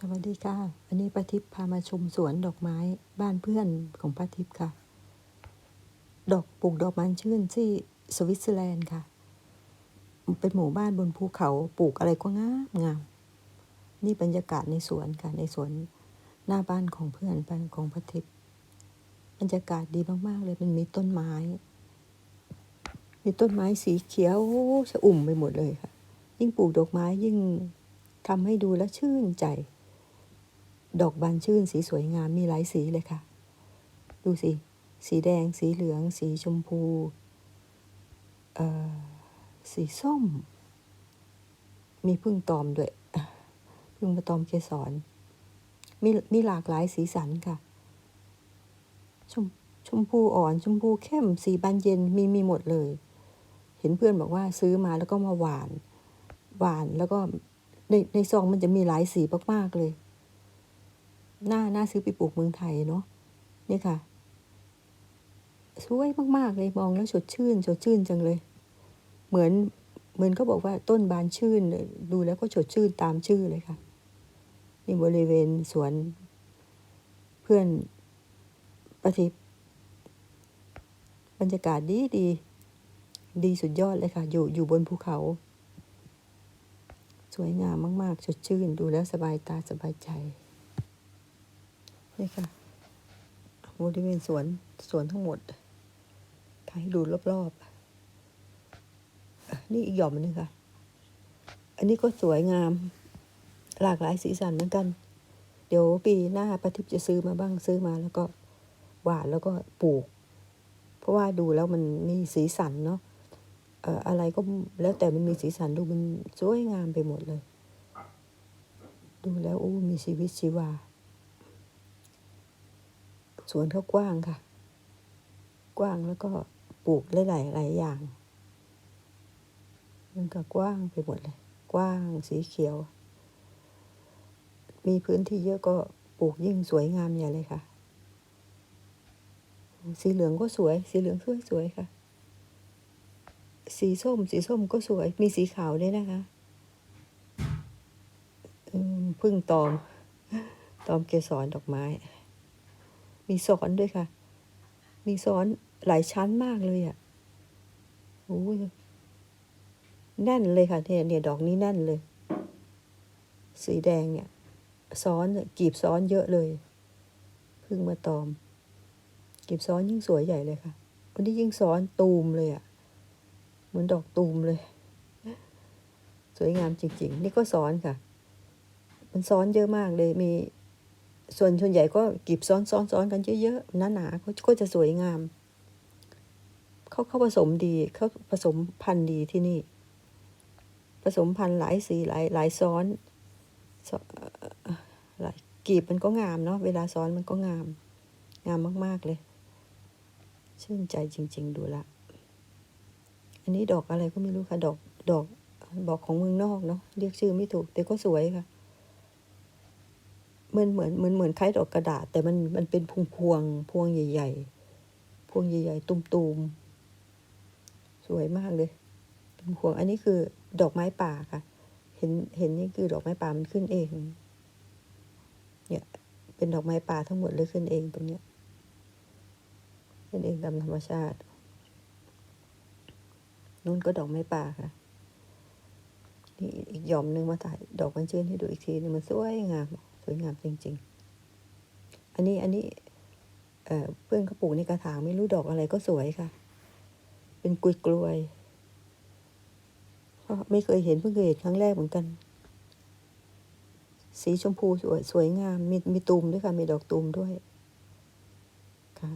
สวัสดีค่ะ วันนี้ป้าทิพย์พามาชมสวนดอกไม้บ้านเพื่อนของป้าทิพย์ค่ะ ดอกปลูกดอกมันชื่นที่สวิตเซอร์แลนด์ค่ะ เป็นหมู่บ้านบนภูเขาปลูกอะไรก็งามงาม นี่บรรยากาศในสวนค่ะ ในสวนหน้าบ้านของเพื่อนบ้านของป้าทิพย์บรรยากาศดีมากๆเลยมันมีต้นไม้ มีต้นไม้สีเขียวชะอุ่มไปหมดเลยค่ะ ยิ่งปลูกดอกไม้ยิ่งทำให้ดูแล้วชื่นใจ ดอกบานชื่นสีสวยงามมีหลายสีเลยค่ะ ดูสิ สีแดง สีเหลือง สีชมพูเอ่อสีส้ม มีพึ่งตอมด้วย พึ่งมาตอมเกสรมีมีหลากหลายสีสันค่ะ ชมชมพูอ่อน ชมพูเข้ม สีบานเย็นมีมีหมดเลย เห็นเพื่อนบอกว่าซื้อมาแล้วก็มาหวาน หวานแล้วก็ในในซองมันจะมีหลายสีมากๆเลย น่าน่าซื้อไปปลูกเมืองไทยเนาะนี่ค่ะ สวยมาก ๆ เลยมองแล้วสดชื่นสดชื่นจังเลย เหมือนเหมือนเขาบอกว่าต้นบานชื่นดูแล้วก็สดชื่นตามชื่อเลยค่ะ นี่บริเวณสวน เพื่อนประทิพย์บรรยากาศดีดี ดีสุดยอดเลยค่ะ อยู่อยู่บนภูเขา สวยงามมาก ๆ สดชื่น ดูแล้วสบายตาสบายใจ นี่ค่ะบริเวณสวนสวนทั้งหมดถ่ายให้ดูรอบๆ นี่อีกหย่อมหนึงค่ะ อันนี้ก็สวยงาม หลากหลายสีสันเหมือนกัน เดี๋ยวปีหน้าป้าทิพย์จะซื้อมาบ้างซื้อมาแล้วก็หวานแล้วก็ปลูก เพราะว่าดูแล้วมันมีสีสันเนาะเอ่ออะไรก็แล้วแต่มันมีสีสันดูมันสวยงามไปหมดเลย ดูแล้วอู้มีชีวิตชีวา สวนเขากว้างค่ะ กว้างแล้วก็ปลูกหลายหลายอย่าง มันก็กว้างไปหมดเลย กว้างสีเขียว มีพื้นที่เยอะก็ปลูกยิ่งสวยงามใหญ่เลยค่ะ สีเหลืองก็สวย สีเหลืองสวยสวยค่ะ สีส้ม สีส้มก็สวย มีสีขาวด้วยนะคะพึ่งตอม ตอมเกสรดอกไม้ มีซ้อนด้วยค่ะ มีซ้อนหลายชั้นมากเลยอะ่ะโอ้ยแน่นเลยค่ะเนี่ยเนี่ยดอกนี้แน่นเลย สีแดงเนี่ยซ้อนเนี่ยกีบซ้อนเยอะเลยพิ่งมาตอม กีบซ้อนยิ่งสวยใหญ่เลยค่ะ วันนี้ยิ่งซ้อนตูมเลยอะ่ะ เหมือนดอกตูมเลย สวยงามจริง ๆ นี่ก็ซ้อนค่ะ มันซ้อนเยอะมากเลยมี ส่วนส่วนใหญ่ก็กีบซ้อนซ้อนซ้อนกันเยอะๆหนาๆก็ก็จะสวยงาม เขาเขาผสมดีเขาผสมพันธุ์ดีที่นี่ ผสมพันธุ์หลายสีหลายหลายซ้อนหลายกีบมันก็งามเนาะเวลาซ้อนมันก็งาม งามมากๆเลย ชื่นใจจริง ๆ ดูละ อันนี้ดอกอะไรก็ไม่รู้ค่ะ ดอกดอกบอกของเมืองนอกเนาะเรียกชื่อไม่ถูก แต่ก็สวยค่ะ มันเหมือนเหมือนเหมือนคล้ายดอกกระดาษ แต่มันมันเป็นพวงพวงพวงใหญ่ ๆ พวงใหญ่ ๆ ตุมๆ สวยมากเลย เป็นพวงอันนี้คือดอกไม้ป่าค่ะ เห็นเห็นนี่คือดอกไม้ป่ามันขึ้นเอง เนี่ย เป็นดอกไม้ป่าทั้งหมดเลยขึ้นเองตรงเนี้ยขึ้นเองตามธรรมชาตินู่นก็ดอกไม้ป่าค่ะนี่อีกหย่อมหนึ่งมาถ่ายดอกมันชื่นให้ดูอีกทีนึงมันสวยงาม วยงามจริง ๆ อันนี้อันนี้เออเพื่อนเขาปลูกในกระถางไม่รู้ดอกอะไรก็สวยค่ะ เป็นกุยกลวยไม่เคยเห็นเพิ่งเคยเห็นครั้งแรกเหมือนกัน สีชมพูสวยสวยงามมีมีตูมด้วยค่ะ มีดอกตูมด้วยค่ะ